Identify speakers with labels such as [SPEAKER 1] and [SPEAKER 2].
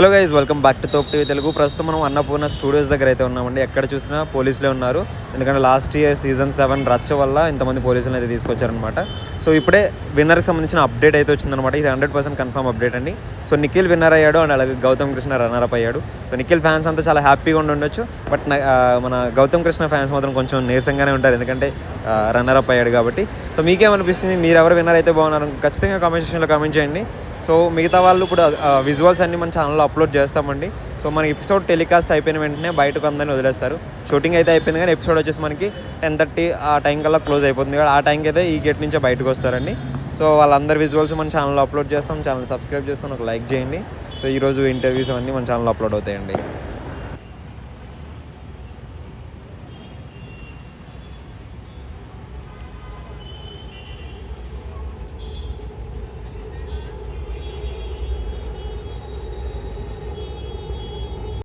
[SPEAKER 1] Hello guys welcome back to top TV Telugu ప్రస్తుతం మనం Annapurna studios దగ్గర అయితే ఉన్నామండి. ఎక్కడ చూసినా పోలీసులే ఉన్నారు. ఎందుకంటే లాస్ట్ ఇయర్ సీజన్ సెవెన్ రచ్చ వల్ల ఇంతమంది పోలీసులను అయితే తీసుకొచ్చారనమాట సో ఇప్పుడే విన్నర్కి సంబంధించిన అప్డేట్ అయితే వచ్చిందనమాట ఇది హండ్రెడ్ పర్సెంట్ కన్ఫర్మ్ అప్డేట్ అండి. సో నిఖిల్ విన్నర్ అయ్యాడు అండ్ అలాగే గౌతమ్ కృష్ణ రన్నర్ అప్ అయ్యాడు. సో నిఖిల్ ఫ్యాన్స్ అంతా చాలా హ్యాపీగా ఉండి ఉండొచ్చు. బట్ మన గౌతమ్ కృష్ణ ఫ్యాన్స్ మాత్రం కొంచెం నీరసంగానే ఉంటారు. ఎందుకంటే రన్నర్ అప్ అయ్యాడు కాబట్టి. సో మీకేమనిపిస్తుంది? మీరు ఎవరు విన్నర్ అయితే బాగున్నారు? ఖచ్చితంగా కామెంట్ సెక్షన్లో కామెంట్ చేయండి. సో మిగతా వాళ్ళు ఇప్పుడు విజువల్స్ అన్ని మన ఛానల్లో అప్లోడ్ చేస్తామండి. సో మన ఎపిసోడ్ టెలికాస్ట్ అయిపోయిన వెంటనే బయటకు అందరిని వదిలేస్తారు. షూటింగ్ అయితే అయిపోయింది కానీ ఎపిసోడ్ వచ్చేసి మనకి టెన్ థర్టీ ఆ టైం కల్లా క్లోజ్ అయిపోతుంది. కదా ఆ టైంకి అయితే ఈ గేట్ నుంచే బయటకు వస్తారండి. సో వాళ్ళందరి విజువల్స్ మన ఛానల్లో అప్లోడ్ చేస్తాం. ఛానల్ సబ్స్క్రైబ్ చేసుకొని ఒక లైక్ చేయండి. సో ఈరోజు ఇంటర్వ్యూస్ అన్నీ మన ఛానల్లో అప్లోడ్ అవుతాయండి.